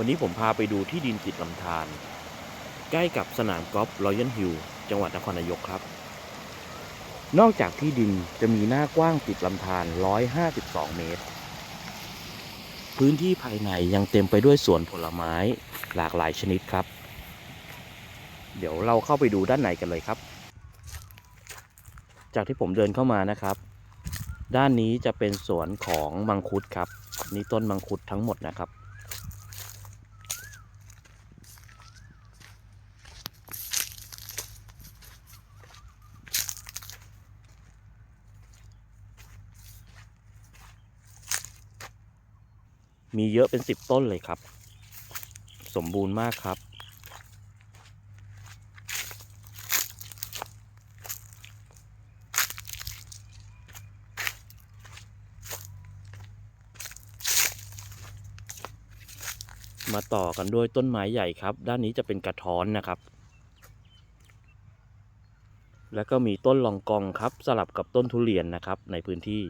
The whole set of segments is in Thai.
วันนี้ผมพาไปดูที่ดินติดลำธารใกล้กับสนามกอล์ฟรอยัลฮิลจังหวัดนครนายกครับ นอกจากที่ดินจะมีหน้ากว้างติดลำธาร 152 เมตร พื้นที่ภายในยังเต็มไปด้วยสวนผลไม้หลากหลายชนิดครับ เดี๋ยวเราเข้าไปดูด้านในกันเลยครับ จากที่ผมเดินเข้ามานะครับ ด้านนี้จะเป็นสวนของมังคุดครับ นี่ต้นมังคุดทั้งหมดนะครับ มีเยอะเป็นสิบต้นเลยครับ สมบูรณ์มากครับ มาต่อกันด้วยต้นไม้ใหญ่ครับ ด้านนี้จะเป็นกระท้อนนะครับ แล้วก็มีต้นลองกองครับ สลับกับต้นทุเรียนนะครับในพื้นที่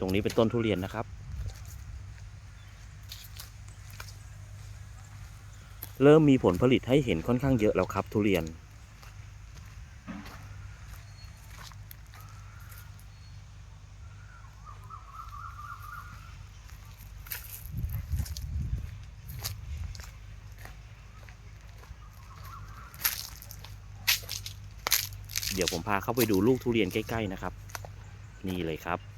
ตรงนี้เป็นต้นทุเรียนนะครับ เริ่มมีผลผลิตให้เห็นค่อนข้างเยอะแล้วครับ ทุเรียน เดี๋ยวผมพาเข้าไปดูลูกทุเรียนใกล้ ๆ นะครับ นี่เลยครับ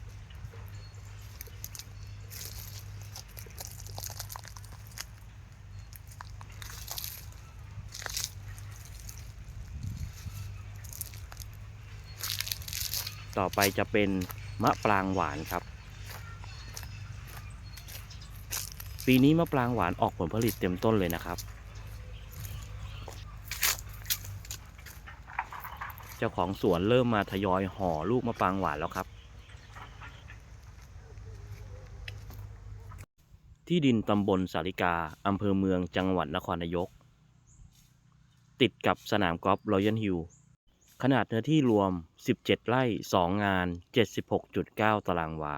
ต่อไปจะเป็นมะปรางหวานครับ ปีนี้มะปรางหวานออกผลผลิตเต็มต้นเลยนะครับ เจ้าของสวนเริ่มมาทยอยห่อลูกมะปรางหวานแล้วครับ ที่ดินตำบลสาริกาอำเภอเมืองจังหวัดนครนายก ติดกับสนามกอล์ฟรอยัลฮิล ขนาดเนื้อที่รวม 17 ไร่ 2 งาน 76.9 ตารางวา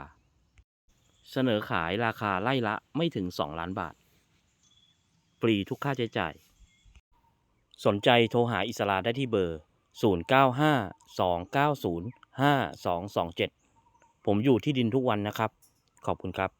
เสนอขายราคาไร่ละไม่ถึง 2 ล้านบาท ฟรีทุกค่าใช้จ่าย สนใจโทรหาอิสราได้ที่เบอร์ 0952905227 ผมอยู่ที่ดินทุกวันนะครับ ขอบคุณครับ